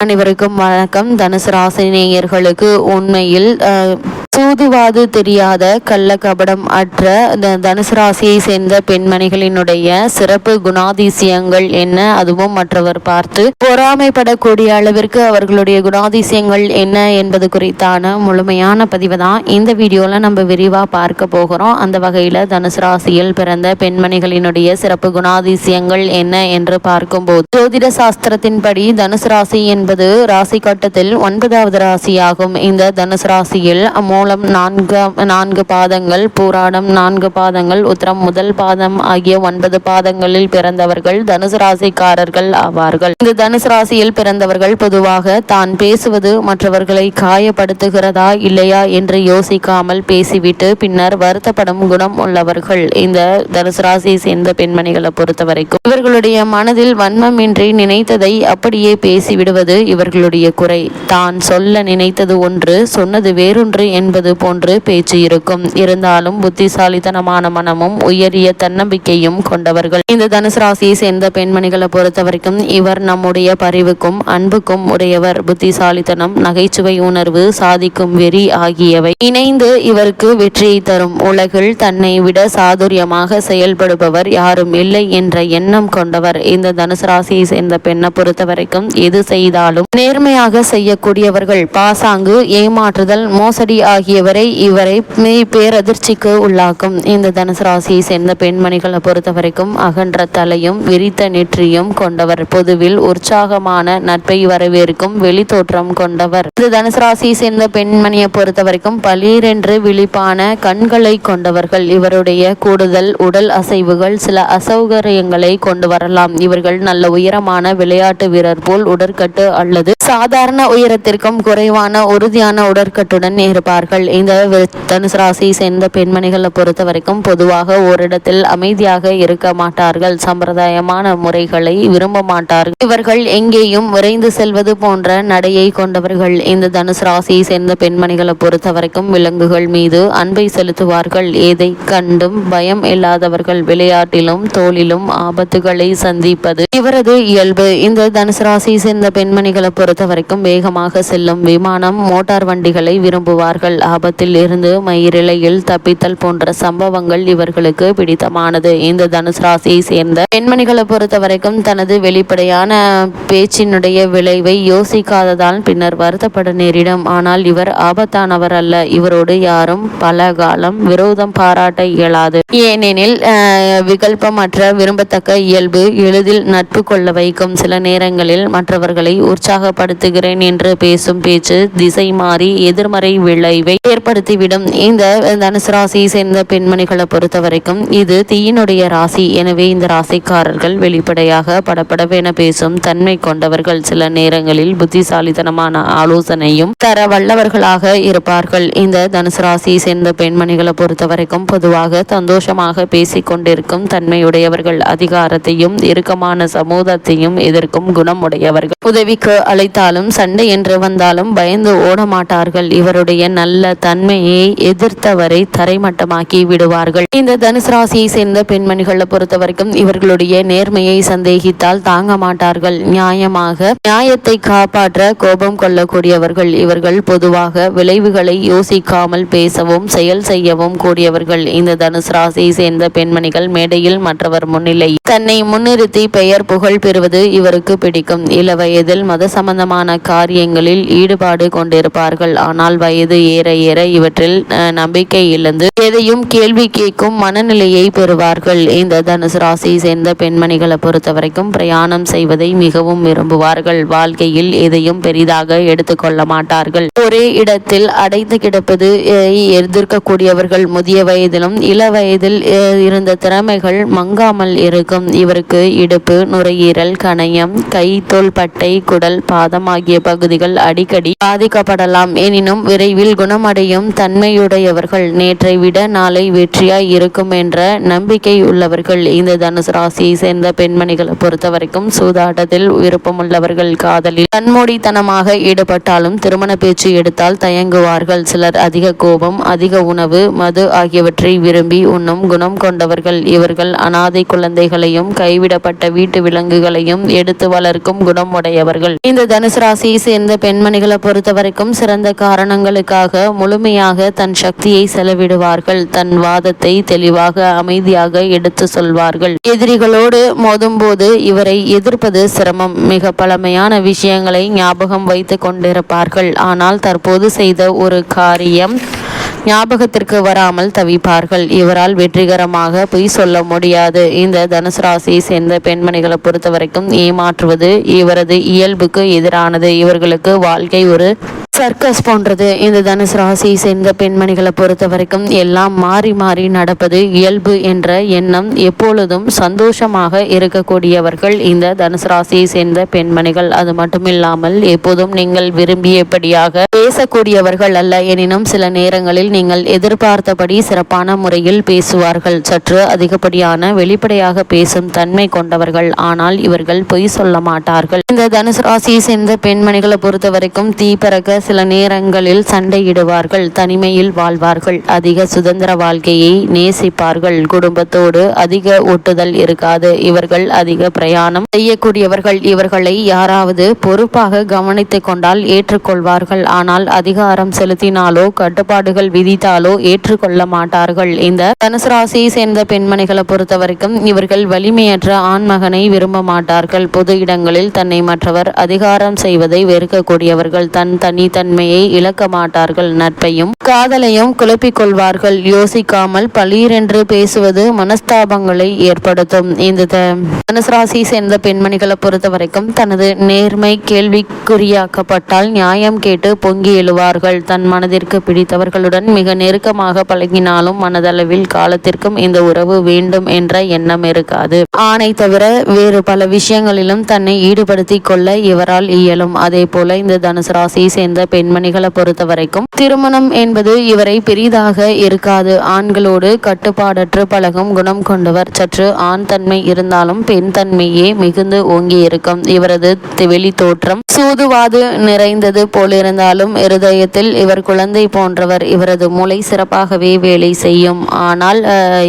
அனைவருக்கும் வணக்கம். தனுசு ராசினியர்களுக்கு உண்மையில் அஹ், சூதுவாது தெரியாத கபடம் அற்ற தனுசு ராசியை சேர்ந்த பெண்மணிகளினுடைய சிறப்பு குணாதிசயங்கள் என்ன? அதுவும் மற்றவர் பார்த்து. பொறாமைப்படக்கூடிய அளவிற்கு அவர்களுடைய குணாதிசயங்கள் என்ன என்பது குறித்தான முழுமையான பதிவு தான் இந்த வீடியோவில் நம்ம விரிவாக பார்க்க போகிறோம். அந்த வகையில் தனுசு ராசியில் பிறந்த பெண்மணிகளினுடைய சிறப்பு குணாதிசயங்கள் என்ன என்று பார்க்கும்போது ஜோதிட சாஸ்திரத்தின்படி தனுசு ராசி என்பது ராசி கட்டத்தில் ஒன்பதாவது ராசியாகும். இந்த தனுசு ராசியில் மூலம் நான்கு நான்கு பாதங்கள் பூராடம் நான்கு பாதங்கள் உத்தரம் முதல் பாதம் ஆகிய ஒன்பது பாதங்களில் பிறந்தவர்கள் தனுசு ராசிக்காரர்கள் ஆவார்கள். இந்த தனுசு ராசியில் பிறந்தவர்கள் பொதுவாக தான் பேசுவது மற்றவர்களை காயப்படுத்துகிறதா இல்லையா என்று யோசிக்காமல் பேசிவிட்டு பின்னர் வருத்தப்படும் குணம் உள்ளவர்கள் இந்த தனுசு ராசியை சேர்ந்த பெண்மணிகளை பொறுத்தவரைக்கும். இவர்களுடைய மனதில் வன்மமின்றி நினைத்ததை அப்படியே பேசிவிடுவது இவர்களுடைய குறை. தான் சொல்ல நினைத்தது ஒன்று சொன்னது வேறொன்று என்பது போன்று பேச்சு இருக்கும். இருந்தாலும் புத்திசாலித்தனமான மனமும் உயரிய தன்னம்பிக்கையும் கொண்டவர்கள். இந்த தனுசு ராசியை சேர்ந்த பெண்மணிகளை பொறுத்த வரைக்கும் இவர் நம்முடைய பரிவுக்கும் அன்புக்கும் உடையவர். புத்திசாலித்தனம் நகைச்சுவை உணர்வு சாதிக்கும் வெறி ஆகியவை இணைந்து இவருக்கு வெற்றியை தரும். உலகில் தன்னை விட சாதுரியமாக செயல்படுபவர் யாரும் இல்லை என்ற எண்ணம் கொண்டவர். இந்த தனுசு ராசியை சேர்ந்த பெண்ணை பொறுத்த வரைக்கும் எது செய்தால் என்றாலும் நேர்மையாக செய்யக்கூடியவர்கள் பாசாங்கு ஏமாற்றுதல் மோசடி ஆகியவரை இவரை மெய் பேரதிர்ச்சிக்கு உள்ளாக்கும். இந்த தனுசு ராசியை சேர்ந்த பெண்மணிகளை பொறுத்த வரைக்கும் அகன்ற தலையும் விரித்த நெற்றியும் கொண்டவர். பொதுவில் உற்சாகமான நட்பை வரவேற்கும் வெளி தோற்றம் கொண்டவர். இந்த தனுசு ராசியை சேர்ந்த பெண்மணியை பொறுத்த வரைக்கும் விழிப்பான கண்களை கொண்டவர்கள். இவருடைய கூடுதல் உடல் அசைவுகள் சில அசௌகரியங்களை கொண்டு வரலாம். இவர்கள் நல்ல உயரமான விளையாட்டு வீரர் போல் உடற்கட்டு அல்லது சாதாரண உயரத்திற்கும் குறைவான உறுதியான உடற்கட்டுடன் இருப்பார்கள். இந்த தனுசு ராசியை சேர்ந்த பெண்மணிகளை பொறுத்த வரைக்கும் பொதுவாக ஓரிடத்தில் அமைதியாக இருக்க மாட்டார்கள். சம்பிரதாயமான முறைகளை விரும்ப மாட்டார்கள். இவர்கள் எங்கேயும் விரைந்து செல்வது போன்ற நடையை கொண்டவர்கள். இந்த தனுசு ராசியை சேர்ந்த பெண்மணிகளை பொறுத்த வரைக்கும் விலங்குகள் மீது அன்பை செலுத்துவார்கள். எதை கண்டும் பயம் இல்லாதவர்கள் விளையாட்டிலும் தோளிலும் ஆபத்துகளை சந்திப்பது இவரது இயல்பு. இந்த தனுசு ராசியை சேர்ந்த பயணிகளை பொறுத்த வரைக்கும் வேகமாக செல்லும் விமானம் மோட்டார் வண்டிகளை விரும்புவார்கள். ஆபத்தில் இருந்து மயிரிழையில் தப்பித்தல் போன்ற சம்பவங்கள் இவர்களுக்கு பிடித்தமானது. இந்த தனுசு ராசியை சேர்ந்த பெண்மணிகளை பொறுத்த வரைக்கும் தனது வெளிப்படையான பேச்சினுடைய விளைவை யோசிக்காததால் பின்னர் வருத்தப்பட நேரிடும். ஆனால் இவர் ஆபத்தானவர் அல்ல. இவரோடு யாரும் பல காலம் விரோதம் பாராட்ட இயலாது. ஏனெனில் விகல்பமற்ற விரும்பத்தக்க இயல்பு எளிதில் நட்பு கொள்ள வைக்கும். சில நேரங்களில் மற்றவர்களை உற்சாகப்படுத்துகிறேன் என்று பேசும் பேச்சு திசை மாறி எதிர்மறை விளைவை ஏற்படுத்திவிடும். இந்த தனுசு ராசியை சேர்ந்த பெண்மணிகளை பொறுத்த வரைக்கும் இது தீயினுடைய ராசி. எனவே இந்த ராசிக்காரர்கள் வெளிப்படையாக படப்படவென பேசும் தன்மை கொண்டவர்கள். சில நேரங்களில் புத்திசாலித்தனமான ஆலோசனையும் தர வல்லவர்களாக இருப்பார்கள். இந்த தனுசு ராசியை சேர்ந்த பெண்மணிகளை பொறுத்த வரைக்கும் பொதுவாக சந்தோஷமாக பேசிக் கொண்டிருக்கும் தன்மையுடையவர்கள். அதிகாரத்தையும் இறுக்கமான சமூகத்தையும் எதிர்க்கும் குணமுடையவர்கள். உதவி உதவிக்கு அழைத்தாலும் சண்டை என்று வந்தாலும் பயந்து ஓட மாட்டார்கள் இவருடைய நல்ல தன்மையை எதிர்த்தவரை தரைமட்டமாக்கி விடுவார்கள். இந்த தனுசு ராசியை சேர்ந்த பெண்மணிகளை பொறுத்த வரைக்கும் இவர்களுடைய நேர்மையை சந்தேகித்தால் தாங்க மாட்டார்கள் நியாயமாக நியாயத்தை காப்பாற்ற கோபம் கொள்ளக்கூடியவர்கள். இவர்கள் பொதுவாக விளைவுகளை யோசிக்காமல் பேசவும் செயல் செய்யவும் கூடியவர்கள். இந்த தனுசு ராசியை சேர்ந்த பெண்மணிகள் மேடையில் மற்றவர் முன்னிலை. தன்னை முன்னிறுத்தி பெயர் புகழ் பெறுவது இவருக்கு பிடிக்கும். இள வயதில் மத சம்பந்தமான காரியங்களில் ஈடுபாடு கொண்டிருப்பார்கள். ஆனால் வயது ஏற ஏற இவற்றில் நம்பிக்கை இழந்து எதையும் கேள்வி கேட்கும் மனநிலையை பெறுவார்கள். இந்த தனுசு ராசியை சேர்ந்த பெண்மணிகளை பொறுத்த வரைக்கும் பிரயாணம் செய்வதை மிகவும் விரும்புவார்கள். வாழ்க்கையில் எதையும் பெரிதாக எடுத்துக்கொள்ள மாட்டார்கள். ஒரே இடத்தில் அடைந்து கிடப்பது எதிர்க்கக்கூடியவர்கள். முதிய வயதிலும் இள வயதில் இருந்த திறமைகள் மங்காமல் இருக்கும். இவருக்கு இடுப்பு நுரையீரல் கணையம் கை தோல் பட்டை உடல் பாதம் ஆகிய பகுதிகள் அடிக்கடி பாதிக்கப்படலாம். எனினும் விரைவில் குணமடையும் தன்மையுடையவர்கள் நேற்றை விட நாளை வெற்றியாய் இருக்கும் என்ற நம்பிக்கை உள்ளவர்கள் இந்த தனுசு ராசியை சேர்ந்த பெண்மணிகளை பொறுத்த வரைக்கும் சூதாட்டத்தில் விருப்பமுள்ளவர்கள் காதலில் கண்மூடித்தனமாக ஈடுபட்டாலும் திருமண பேச்சு எடுத்தால் தயங்குவார்கள். சிலர் அதிக கோபம் அதிக உணவு மது ஆகியவற்றை விரும்பி உண்ணும் குணம் கொண்டவர்கள் இவர்கள். அனாதை குழந்தைகளையும் கைவிடப்பட்ட வீட்டு விலங்குகளையும் எடுத்து வளர்க்கும் குணம் உடையவர்கள் இந்த தனுசு ராசியை சேர்ந்த பெண்மணிகளை பொறுத்த வரைக்கும் சிறந்த காரணங்களுக்காக முழுமையாக தன் சக்தியை செலவிடுவார்கள். தன் வாதத்தை தெளிவாக அமைதியாக எடுத்து சொல்வார்கள். எதிரிகளோடு மோதும்போது இவரை எதிர்ப்பது சிரமம். மிக பழமையான விஷயங்களை ஞாபகம் வைத்து கொண்டிருப்பார்கள். ஆனால் தற்போது செய்த ஒரு காரியம் ஞாபகத்திற்கு வராமல் தவிப்பார்கள். இவரால் வெற்றிகரமாக பொய் சொல்ல முடியாது. இந்த தனுசு ராசியை சேர்ந்த பெண்மணிகளை பொறுத்த வரைக்கும் ஏமாற்றுவது இவரது இயல்புக்கு எதிரானது. இவர்களுக்கு வாழ்க்கை ஒரு சர்க்கஸ் போன்றது. இந்த தனுசு ராசியை சேர்ந்த பெண்மணிகளை பொறுத்த வரைக்கும் எல்லாம் மாறி மாறி நடப்பது இயல்பு என்ற எண்ணம் எப்பொழுதும் சந்தோஷமாக இருக்கக்கூடியவர்கள் இந்த தனுசு ராசியை சேர்ந்த பெண்மணிகள். அது மட்டுமில்லாமல் எப்போதும் நீங்கள் விரும்பியபடியாக பேசக்கூடியவர்கள் அல்ல. எனினும் சில நேரங்களில் நீங்கள் எதிர்பார்த்தபடி சிறப்பான முறையில் பேசுவார்கள். சற்று அதிகப்படியான வெளிப்படையாக பேசும் தன்மை கொண்டவர்கள். ஆனால் இவர்கள் பொய் சொல்ல மாட்டார்கள். இந்த தனுசு ராசியை சேர்ந்த பெண்மணிகளை பொறுத்த வரைக்கும் தீ பறக்க சில நேரங்களில் சண்டையிடுவார்கள் தனிமையில் வாழ்வார்கள் அதிக சுதந்திர வாழ்க்கையை நேசிப்பார்கள் குடும்பத்தோடு அதிக ஒட்டுதல் இருக்காது இவர்கள் அதிக பிரயாணம் செய்யக்கூடியவர்கள் இவர்களை யாராவது பொறுப்பாக கவனித்துக் கொண்டால் ஏற்றுக்கொள்வார்கள் ஆனால் அதிகாரம் செலுத்தினாலோ கட்டுப்பாடுகள் விதித்தாலோ ஏற்றுக்கொள்ள மாட்டார்கள். இந்த தனுசு ராசியை சேர்ந்த பெண்மணிகளை பொறுத்த வரைக்கும் இவர்கள் வலிமையற்ற ஆண்மகனை விரும்ப மாட்டார்கள். பொது இடங்களில் தன்னை மற்றவர் அதிகாரம் செய்வதை வெறுக்கக்கூடியவர்கள் தன் தனி தனித்தன்மையை இழக்க மாட்டார்கள் நட்பையும் காதலையும் குழப்பிக் கொள்வார்கள். யோசிக்காமல் பளீரென்று பேசுவது மனஸ்தாபங்களை ஏற்படுத்தும். இந்த தனுசராசி சேர்ந்த பெண்மணிகளை பொறுத்த வரைக்கும் தனது நேர்மை கேள்விக்குறியாக்கப்பட்டால் நியாயம் கேட்டு பொங்கி எழுவார்கள். தன் மனதிற்கு பிடித்தவர்களுடன் மிக நெருக்கமாக பழகினாலும் மனதளவில் காலத்திற்கும் இந்த உறவு வேண்டும் என்ற எண்ணம் இருக்காது. ஆணை தவிர வேறு பல விஷயங்களிலும் தன்னை ஈடுபடுத்திக் கொள்ள இவரால் இயலும். அதே போல இந்த தனுசு ராசியை சேர்ந்த பெண்மணிகளை பொறுத்த வரைக்கும் திருமணம் என்பது இவரை பெரிதாக இருக்காது. ஆண்களோடு கட்டுப்பாடற்று பழகும் குணம் கொண்டவர். சற்று ஆண் தன்மை இருந்தாலும் பெண் தன்மையே மிகுந்து ஓங்கி இருக்கும். இவரது வெளி தோற்றம் சூதுவாது நிறைந்தது போலிருந்தாலும் இருதயத்தில் இவர் குழந்தை போன்றவர். இவரது மூளை சிறப்பாகவே வேலை செய்யும். ஆனால்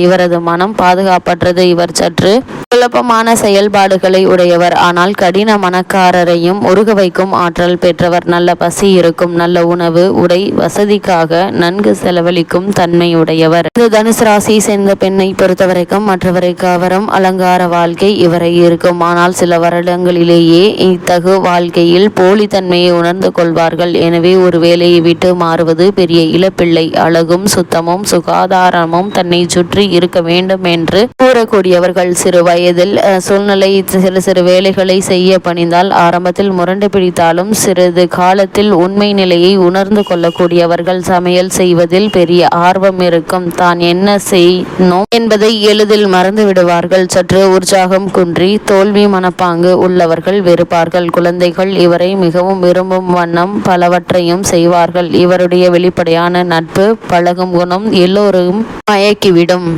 இவரது மனம் பாதுகாப்பற்றது. இவர் சற்று குழப்பமான செயல்பாடுகளை உடையவர். ஆனால் கடின மனக்காரரையும் உருக வைக்கும் ஆற்றல் பெற்றவர். நல்ல பசி இருக்கும் நல்ல உணவு உடை வசதிக்காக நன்கு செலவழிக்கும் தன்மையுடையவர். இந்த தனுசு ராசியை சேர்ந்த பெண்ணை பொறுத்தவரைக்கும் மற்றவரை கவரும் அலங்கார வாழ்க்கை இவரை இருக்கும். ஆனால் சில வருடங்களிலேயே இத்தகு வாழ்க்கையில் போலித்தன்மையை உணர்ந்து கொள்வார்கள். எனவே ஒரு வேலையை விட்டு மாறுவது பெரிய இளப்பிள்ளை அழகும் சுத்தமும் சுகாதாரமும் தன்னை சுற்றி இருக்க வேண்டும் என்று கூறக்கூடியவர்கள் சிறு வயதில் சூழ்நிலை சிறு சிறு வேலைகளை செய்ய பணிந்தால் ஆரம்பத்தில் முரண்டு பிடித்தாலும் சிறிது காலத்தில் உண்மை நிலையை உணர்ந்து கொள்ளக்கூடியவர்கள் சமையல் செய்வதில் பெரிய ஆர்வம் இருக்கும். தான் என்ன செய்யணும் என்பதை எளிதில் மறந்து விடுவார்கள். சற்று உற்சாகம் குன்றி தோல்வி மனப்பாங்கு உள்ளவர்கள் வெறுப்பார்கள். குழந்தைகள் இவரை மிகவும் விரும்பும் வண்ணம் பலவற்றையும் செய்வார்கள். இவருடைய வெளிப்படையான நட்பு பழகும் குணம் எல்லோரும் மயக்கிவிடும்.